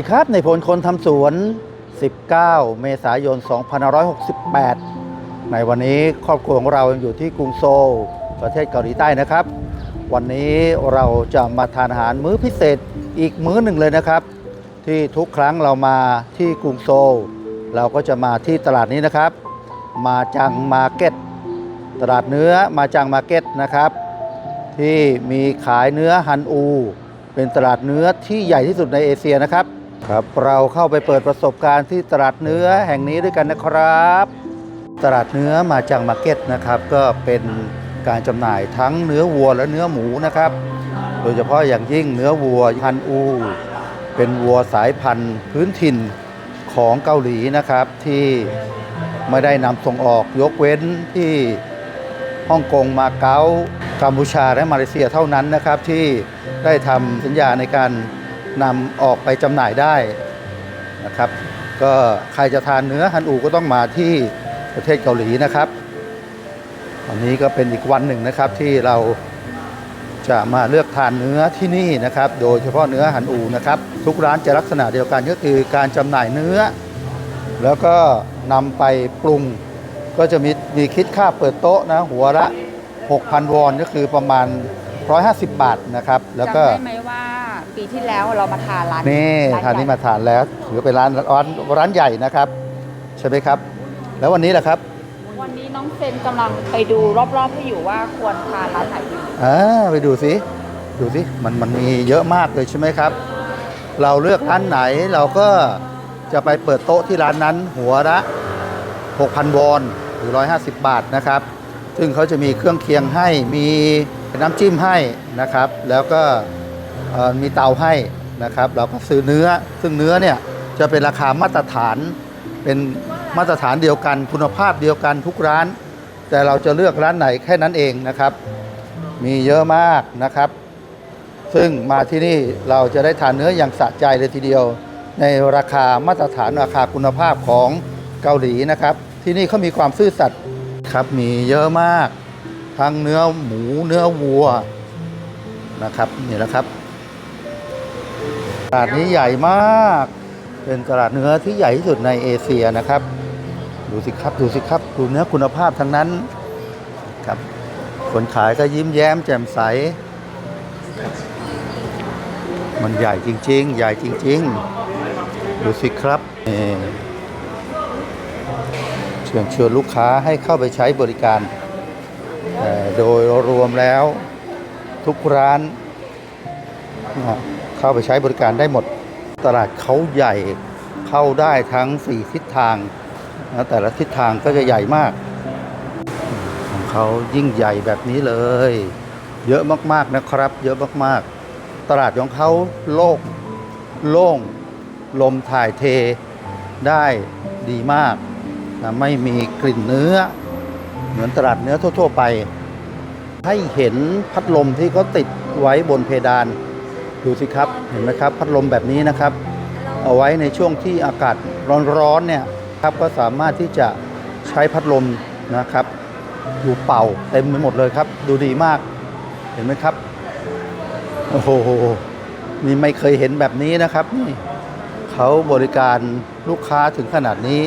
สิครับในพลคนทำสวน 19 เมษายน 2568 ในวันนี้ครอบครัวของเราอยู่ที่กรุงโซล ประเทศเกาหลีใต้นะครับ วันนี้เราจะมาทานอาหารมื้อพิเศษอีกมื้อหนึ่งเลยนะครับ ที่ทุกครั้งเรามาที่กรุงโซล เราก็จะมาที่ตลาดนี้นะครับ มาจังมาเก็ต ตลาดเนื้อมาจังมาเก็ตนะครับ ที่มีขายเนื้อฮันอู เป็นตลาดเนื้อที่ใหญ่ที่สุดในเอเชียนะครับ ครับเราเข้าไปเปิดประสบการณ์ที่ตลาดเนื้อแห่งนี้ด้วยกันนะครับ ตลาดเนื้อมาจังมาร์เก็ตนะครับ ก็เป็นการจำหน่ายทั้งเนื้อวัวและเนื้อหมูนะครับ โดยเฉพาะอย่างยิ่งเนื้อวัวฮันอู เป็นวัวสายพันธุ์พื้นถิ่นของเกาหลีนะครับที่ไม่ได้นำส่งออกยกเว้นที่ฮ่องกงมาเก๊ากัมพูชาและมาเลเซียเท่านั้นนะครับ ที่ได้ทำสัญญาในการ นำออกไปจำหน่ายได้นะครับ ก็ใครจะทานเนื้อฮันอูก็ต้องมาที่ประเทศเกาหลีนะครับ วันนี้ก็เป็นอีกวันหนึ่งนะครับที่เราจะมาเลือกทานเนื้อที่นี่นะครับ โดยเฉพาะเนื้อหันอูนะครับ ทุกร้านจะลักษณะเดียวกันก็คือการจำหน่ายเนื้อ แล้วก็นำไปปรุง ก็จะมีมีคิดค่าเปิดโต๊ะนะหัวละ 6,000 วอนก็คือประมาณ 150 บาทนะครับ แล้วก็จำได้ไหมว่า ปีที่แล้วเรามาทานร้านนี่ร้ทานนี้ใหญ่มาทานแล้วถือเป็นร้านร้านร้านใหญ่นะครับ ใช่ไหมครับ แล้ววันนี้แหละครับ วันนี้น้องเซนกำลังไปดูรอบๆให้อยู่ว่าควรทานร้านไหนดีอ่าไปดูสิดูสิมันมันมีเยอะมากเลยใช่ไหมครับ เราเลือกร้านไหนเราก็จะไปเปิดโต๊ะที่ร้านนั้นหัวละ 6,000 วอนหรือ 150 บาทนะครับ ซึ่งเขาจะมีเครื่องเคียงให้มีน้ำจิ้มให้นะครับ แล้วก็เอ่อ มีเตาให้นะครับ เราก็ซื้อเนื้อ ซึ่งเนื้อเนี่ยจะเป็นราคามาตรฐาน เป็นมาตรฐานเดียวกัน คุณภาพเดียวกันทุกร้าน แต่เราจะเลือกร้านไหนแค่นั้นเองนะครับ มีเยอะมากนะครับ ซึ่งมาที่นี่เราจะได้ทานเนื้ออย่างสะใจเลยทีเดียว ในราคามาตรฐานราคาคุณภาพของเกาหลีนะครับ ที่นี่เขามีความซื่อสัตย์ครับมีเยอะมาก ทั้งเนื้อหมูเนื้อวัวนะครับนี่แหละครับ ตลาดนี้ใหญ่มาก เป็นตลาดเนื้อที่ใหญ่ที่สุดในเอเชียนะครับ ดูสิครับดูสิครับดูเนื้อคุณภาพทั้งนั้นครับคนขายก็ยิ้มแย้มแจ่มใส มันใหญ่จริง ๆ ใหญ่จริง ๆ ดูสิครับเชิญชวนลูกค้าให้เข้าไปใช้บริการ โดยรวมแล้วทุกร้านนะ เข้าไปใช้บริการได้หมด ตลาดเขาใหญ่เข้าได้ทั้ง 4 ทิศทางนะแต่ละทิศทางก็จะใหญ่มาก ของเขายิ่งใหญ่แบบนี้เลย เยอะมากๆนะครับ เยอะมากๆ ตลาดของเขาโล่งโล่งลมถ่ายเทได้ดีมากนะไม่มีกลิ่นเนื้อ เหมือนตลาดเนื้อทั่ว ๆ ไป ให้เห็นพัดลมที่เขาติดไว้บนเพดาน ดูสิครับเห็นไหมครับพัดลมแบบนี้นะครับ เอาไว้ในช่วงที่อากาศร้อนๆเนี่ยครับก็สามารถที่จะใช้พัดลมนะครับดูเป่าเต็มไปหมดเลยครับ ดูดีมากเห็นไหมครับโอ้โหนี่ไม่เคยเห็นแบบนี้นะครับนี่เขาบริการลูกค้าถึงขนาดนี้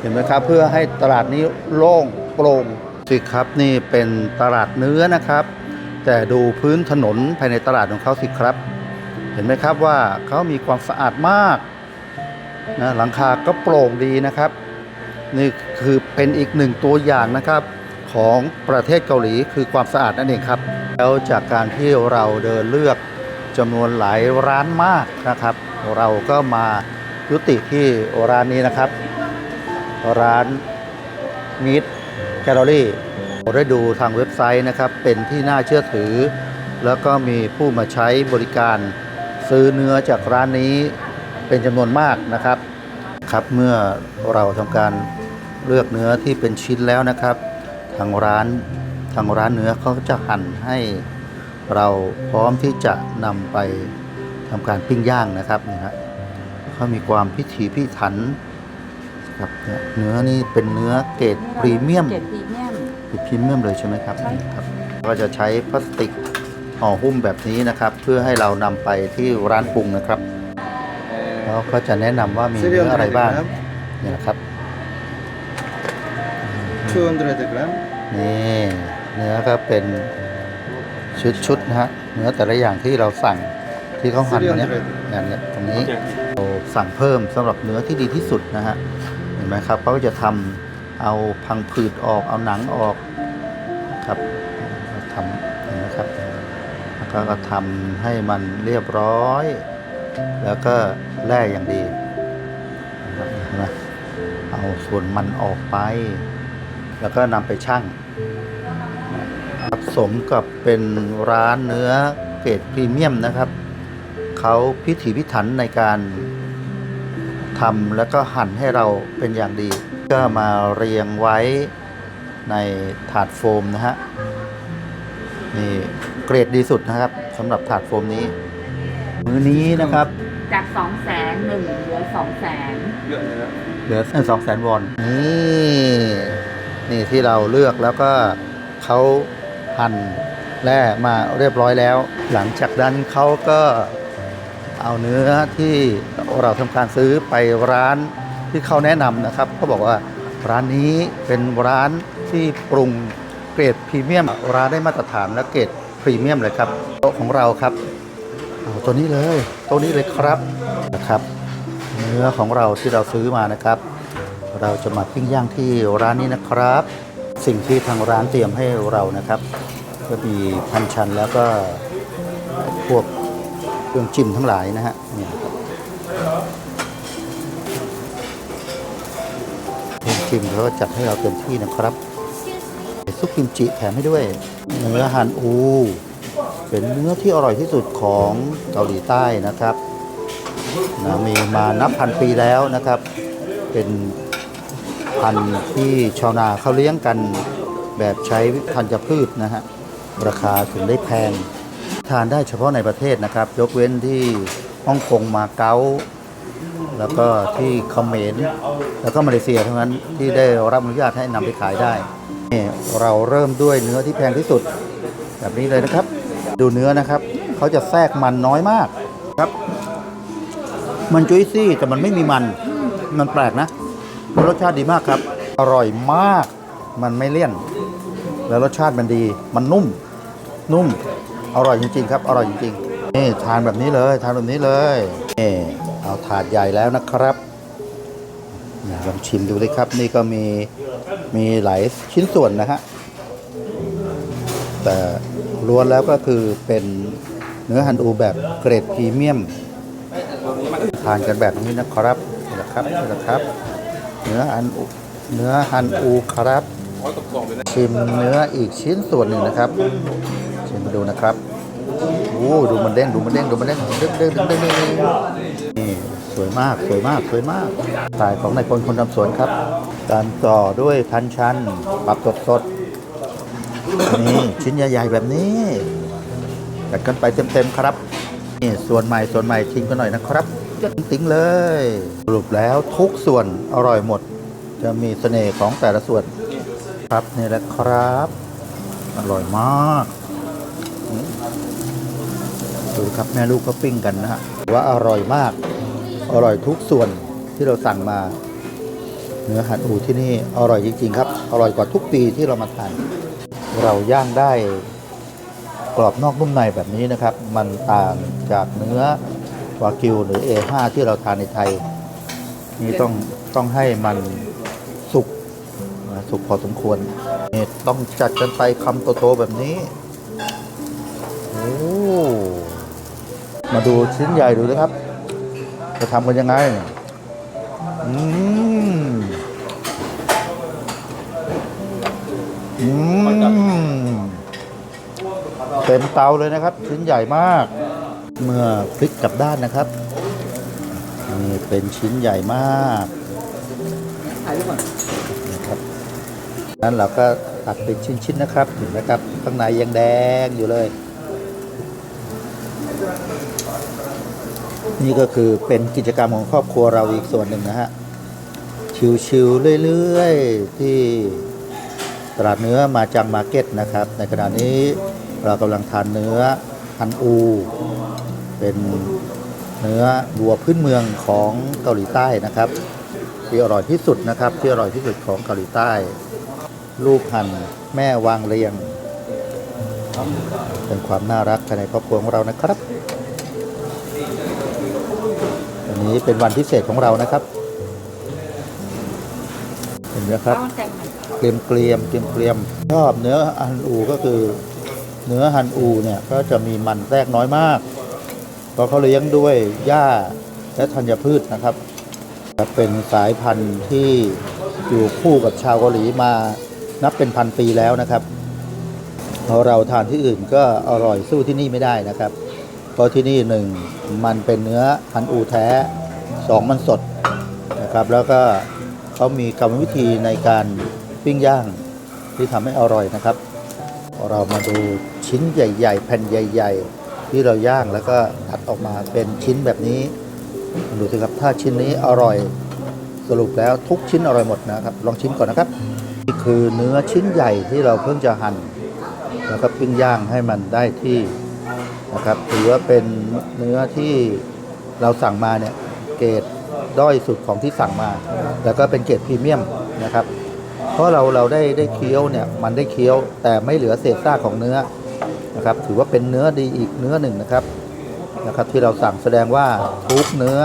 เห็นไหมครับ เพื่อให้ตลาดนี้โล่งโปร่งสิครับนี่เป็นตลาดเนื้อนะครับ แต่ดูพื้นถนนภายในตลาดของเขาสิครับ เห็นไหมครับว่าเขามีความสะอาดมากนะหลังคาก็โปร่งดีนะครับ นี่คือเป็นอีกหนึ่งตัวอย่างนะครับของประเทศเกาหลีคือความสะอาดนั่นเองครับ แล้วจากการที่เราเดินเลือกจำนวนหลายร้านมากนะครับ เราก็มายุติที่ร้านนี้นะครับ ร้านมิดแคลอรี่เราได้ดูทางเว็บไซต์นะครับ เป็นที่น่าเชื่อถือ แล้วก็มีผู้มาใช้บริการ ซื้อเนื้อจากร้านนี้เป็นจำนวนมากนะครับ ครับเมื่อเราทำการเลือกเนื้อที่เป็นชิ้นแล้วนะครับ ทางร้านทางร้านเนื้อเขาจะหั่นให้เราพร้อมที่จะนำไปทำการปิ้งย่างนะครับนี่ฮะเขามีความพิถีพิถันครับเนี่ยเนื้อนี่เป็นเนื้อเกรดพรีเมียมเกรดพรีเมียมเป็นพรีเมียมเลยใช่ไหมครับใช่ครับ ก็จะใช้พลาสติก ห่อหุ้มแบบนี้นะครับ เพื่อให้เรานำไปที่ร้านปรุงนะครับแล้วก็จะแนะนำว่ามีเนื้ออะไรบ้างเนี่ยนะครับ200 gram. นี่เนื้อก็เป็นชุดๆนะฮะเนื้อแต่ละอย่างที่เราสั่งที่เขาหั่นมาเนี่ยอย่างเนี้ยตรงนี้เราสั่งเพิ่มสำหรับเนื้อที่ดีที่สุดนะฮะเห็นไหมครับเขาก็จะทำเอาพังผืดออกเอาหนังออกครับทำเห็นไหมครับ แล้วก็กทำให้มันเรียบร้อย แล้วก็แล่อย่างดีนะเอาส่วนมันออกไป แล้วก็นำไปชั่งครับสมกับเป็นร้านเนื้อเกรดพรีเมียมนะครับ เขาพิถีพิถันในการทำแล้วก็หั่นให้เราเป็นอย่างดี ก็มาเรียงไว้ในถาดโฟมนะฮะ นี่ รดดีสุดนะครับสำหรับถาดโฟมนี้ มือนี้นะครับ จากสองแสนหนึ่งเหลือสองแสนเหลือสองแสนวอนนี่นี่ที่เราเลือกแล้วก็เขาหั่นแร่มาเรียบร้อยแล้ว หลังจากนั้นเขาก็เอาเนื้อที่เราทำการซื้อไปร้านที่เขาแนะนำนะครับเขาบอกว่าร้านนี้เป็นร้านที่ปรุงเกรดพรีเมียมร้านได้มาตรฐานและเกรด พรีเมียมเลยครับโต๊ะของเราครับเอาตัวนี้เลยตัวนี้เลยครับนะครับ เนื้อของเราที่เราซื้อมานะครับ เราจะมาปิ้งย่างที่ร้านนี้นะครับ สิ่งที่ทางร้านเตรียมให้เรานะครับ ก็มีพันชันแล้วก็พวกเครื่องจิ้มทั้งหลายนะฮะนี่ครับเครื่องจิ้มเขาก็จัดให้เราเต็มที่นะครับ ซุปกิมจิแถมให้ด้วยเนื้อฮันอู เป็นเนื้อที่อร่อยที่สุดของเกาหลีใต้นะครับนะมีมานับพันปีแล้วนะครับ เป็นพันธุ์ที่ชาวนาเขาเลี้ยงกันแบบใช้พันธุ์พืชนะฮะราคาถึงได้แพง ทานได้เฉพาะในประเทศนะครับ ยกเว้นที่ฮ่องกงมาเก๊าแล้วก็ที่เขมรแล้วก็มาเลเซียเท่านั้นที่ได้รับอนุญาตให้นำไปขายได้ นี่เราเริ่มด้วยเนื้อที่แพงที่สุด แบบนี้เลยนะครับ ดูเนื้อนะครับเขาจะแทรกมันน้อยมากครับ มันจุยซี่แต่มันไม่มีมัน มันแปลกนะรสชาติดีมากครับ อร่อยมาก มันไม่เลี่ยน แล้วรสชาติมันดี มันนุ่ม นุ่ม อร่อยจริง ๆ ครับ อร่อยจริงๆนี่ทานแบบนี้เลยทานแบบนี้เลยนี่เอาถาดใหญ่แล้วนะครับลองชิมดูเลยครับ นี่ก็มี มีหลายชิ้นส่วนนะฮะ แต่ล้วนแล้วก็คือเป็นเนื้อฮันอูแบบเกรดพรีเมียม ทานกันแบบนี้นะครับนี่แหละครับนี่แหละครับ เนื้อฮันอูเนื้อฮันอูครับ ชิมเนื้ออีกชิ้นส่วนหนึ่งนะครับ ชิมมาดูนะครับ โอ้ดูมันเด้งดูมันเด้งดูมันเด้งเด้งเด้งเด้งเด้งเด้งนี่สวยมากสวยมากสวยมากสไตล์ของนายพลคนทำสวนครับ การต่อด้วยพันชันปรับสดสดนี่ชิ้นใหญ่ๆแบบนี้จัดกันไปเต็มๆครับนี่ส่วนใหม่ส่วนใหม่ชิมกันหน่อยนะครับติ้งเลยสรุปแล้วทุกส่วนอร่อยหมด จะมีเสน่ห์ของแต่ละส่วนครับนี่แหละครับ อร่อยมาก ดูครับแม่ลูกก็ปิ้งกันนะฮะว่าอร่อยมาก อร่อยทุกส่วนที่เราสั่งมา เนื้อหันอูที่นี่อร่อยจริงๆครับ อร่อยกว่าทุกปีที่เรามาทานเราย่างได้กรอบนอกนุ่มในแบบนี้นะครับ มันต่างจากเนื้อวากิวหรือ A5 ที่เราทานในไทย นี่ต้องต้องให้มันสุกสุกพอสมควรนี่ต้องจัดกันไปคำโตๆแบบนี้โอ้ มาดูชิ้นใหญ่ดูนะครับ จะทำกันยังไง อืม อืม เต็มเตาเลยนะครับ ชิ้นใหญ่มาก เมื่อพลิกกลับด้านนะครับ นี่เป็นชิ้นใหญ่มากนะครับนั้นเราก็ตัดเป็นชิ้นๆนะครับเห็นไหมครับ ข้างในยังแดงอยู่เลย นี่ก็คือเป็นกิจกรรมของครอบครัวเราอีกส่วนหนึ่งนะฮะ ชิวๆเรื่อยๆ ที่ตลาดเนื้อมาจังมาเก็ตนะครับ ในขณะนี้เรากำลังทานเนื้อฮันอู เป็นเนื้อวัวพื้นเมืองของเกาหลีใต้นะครับ ที่อร่อยที่สุดนะครับ ที่อร่อยที่สุดของเกาหลีใต้ ลูกหั่นแม่วางเรียง เป็นความน่ารักภายในครอบครัวของเรานะครับ นี้เป็นวันพิเศษของเรานะครับ เห็นไหมครับเกรียมเกรียมเกรียมเกรียมชอบเนื้อฮันอูก็คือ เนื้อฮันอูเนี่ยก็จะมีมันแทรกน้อยมาก เพราะเขาเลี้ยงด้วยหญ้าและธัญพืชนะครับเป็นสายพันธุ์ที่อยู่คู่กับชาวเกาหลีมานับเป็นพันปีแล้วนะครับพราะเราทานที่อื่นก็อร่อยสู้ที่นี่ไม่ได้นะครับ เพราะที่นี่หนึ่งมันเป็นเนื้อฮันอูแท้สองมันสดนะครับ แล้วก็เขามีกรรมวิธีในการปิ้งย่างที่ทำให้อร่อยนะครับ เรามาดูชิ้นใหญ่ ๆ แผ่นใหญ่ ๆ ที่เราย่างแล้วก็ตัดออกมาเป็นชิ้นแบบนี้ดูสิครับถ้าชิ้นนี้อร่อยสรุปแล้วทุกชิ้นอร่อยหมดนะครับ ลองชิมก่อนนะครับนี่คือเนื้อชิ้นใหญ่ที่เราเพิ่งจะหั่น แล้วก็ปิ้งย่างให้มันได้ที่ นะครับ ถือว่าเป็นเนื้อที่เราสั่งมาเนี่ยเกรดด้อยสุดของที่สั่งมา แล้วก็เป็นเกรดพรีเมียมนะครับ เพราะเราเราได้ได้เคี้ยวเนี่ยมันได้เคี้ยวแต่ไม่เหลือเศษซากของเนื้อนะครับ ถือว่าเป็นเนื้อดีอีกเนื้อหนึ่งนะครับนะครับ ที่เราสั่งแสดงว่าทุกเนื้อ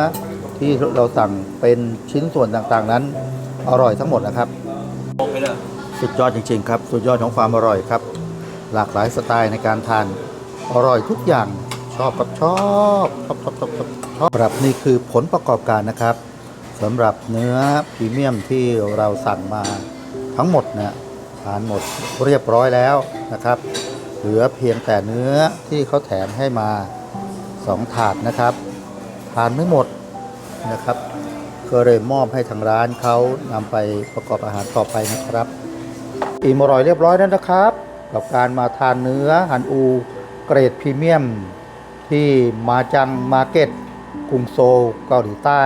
ที่เราสั่งเป็นชิ้นส่วนต่างๆนั้น อร่อยทั้งหมดนะครับสุดยอดจริงๆครับ สุดยอดของความอร่อยครับ หลากหลายสไตล์ในการทาน อร่อยทุกอย่างชอบครับชอบชอบชอบชอบชอบชอบครับนี่คือผลประกอบการนะครับสำหรับเนื้อพรีเมียมที่เราสั่งมาทั้งหมดเนี่ยทานหมดเรียบร้อยแล้วนะครับ เหลือเพียงแต่เนื้อที่เขาแถมให้มาสองถาดนะครับ ทานไม่หมดนะครับก็เลยมอบให้ทางร้านเขานำไปประกอบอาหารต่อไปนะครับอิ่มอร่อยเรียบร้อยแล้วนะครับ กับการมาทานเนื้อหันอู เกรดพรีเมียม ที่มาจังมาเก็ตกรุงโซลเกาหลีใต้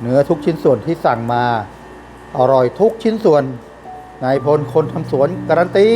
เนื้อทุกชิ้นส่วนที่สั่งมา อร่อยทุกชิ้นส่วนนายพลคนทำสวนการันตี